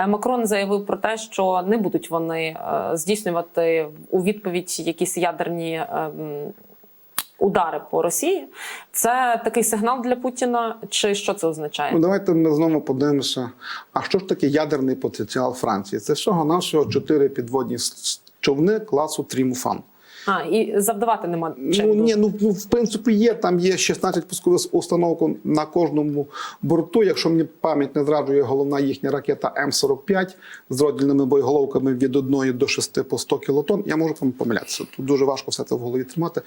Е, Макрон заявив про те, що не будуть вони е, здійснювати у відповідь якісь ядерні. е, Удари по Росії це такий сигнал для Путіна, чи що це означає? Ну, давайте ми знову подивимося. А що ж таке ядерний потенціал Франції? Це всього нашого чотири підводні човни класу Трімуфан. А і завдавати нема чим. Ну ні, ну, ну в принципі є. Там є 16 пускових установок на кожному борту. Якщо мені пам'ять не зраджує, головна їхня ракета М45 з роздільними боєголовками від 1 до 6 по 100 кілотон. Я можу там помилятися. Тут дуже важко все це в голові тримати.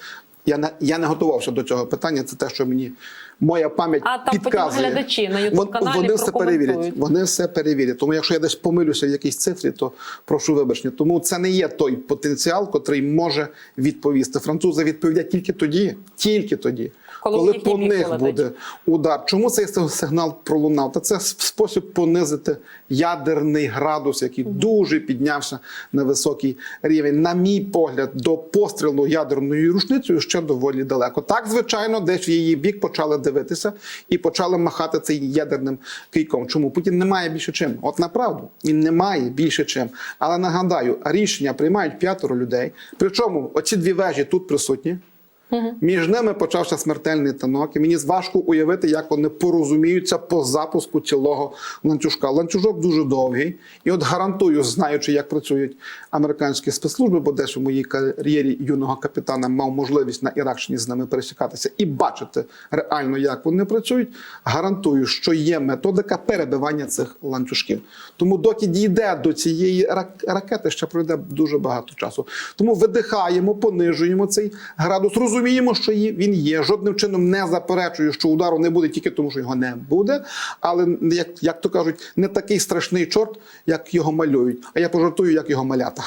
Я не я не готувався до цього питання. Це те, що мені моя пам'ять А там потім глядачі на Вон- YouTube-каналі вони все перевірять. Вони все перевірять. Тому якщо я десь помилюся в якійсь цифрі, то прошу вибачення. Тому це не є той потенціал, котрий може відповісти. Французи відповідять тільки тоді, тільки тоді, Коли коли, по них буде удар. Чому цей сигнал пролунав? Та це спосіб понизити ядерний градус, який дуже піднявся на високий рівень. На мій погляд, до пострілу ядерною рушницею ще доволі далеко. Так, звичайно, десь в її бік почали дивитися і почали махати цей ядерним кийком. Чому Путін не має більше чим? От направду він не має більше чим. Але нагадаю, рішення приймають п'ятеро людей. Причому оці дві вежі тут присутні. Між ними почався смертельний танок, і мені важко уявити, як вони порозуміються по запуску цілого ланцюжка. Ланцюжок дуже довгий, і от гарантую, знаючи, як працюють американські спецслужби, бо десь у моїй кар'єрі юного капітана мав можливість на Іракщині з ними пересікатися і бачити реально, як вони працюють. Гарантую, що є методика перебивання цих ланцюжків. Тому, доки дійде до цієї ракети, ще пройде дуже багато часу. Тому видихаємо, понижуємо цей градус. Розуміємо, що він є. Жодним чином не заперечую, що удару не буде тільки тому, що його не буде. Але як, як то кажуть, не такий страшний чорт, як його малюють. А я пожартую, як його малята.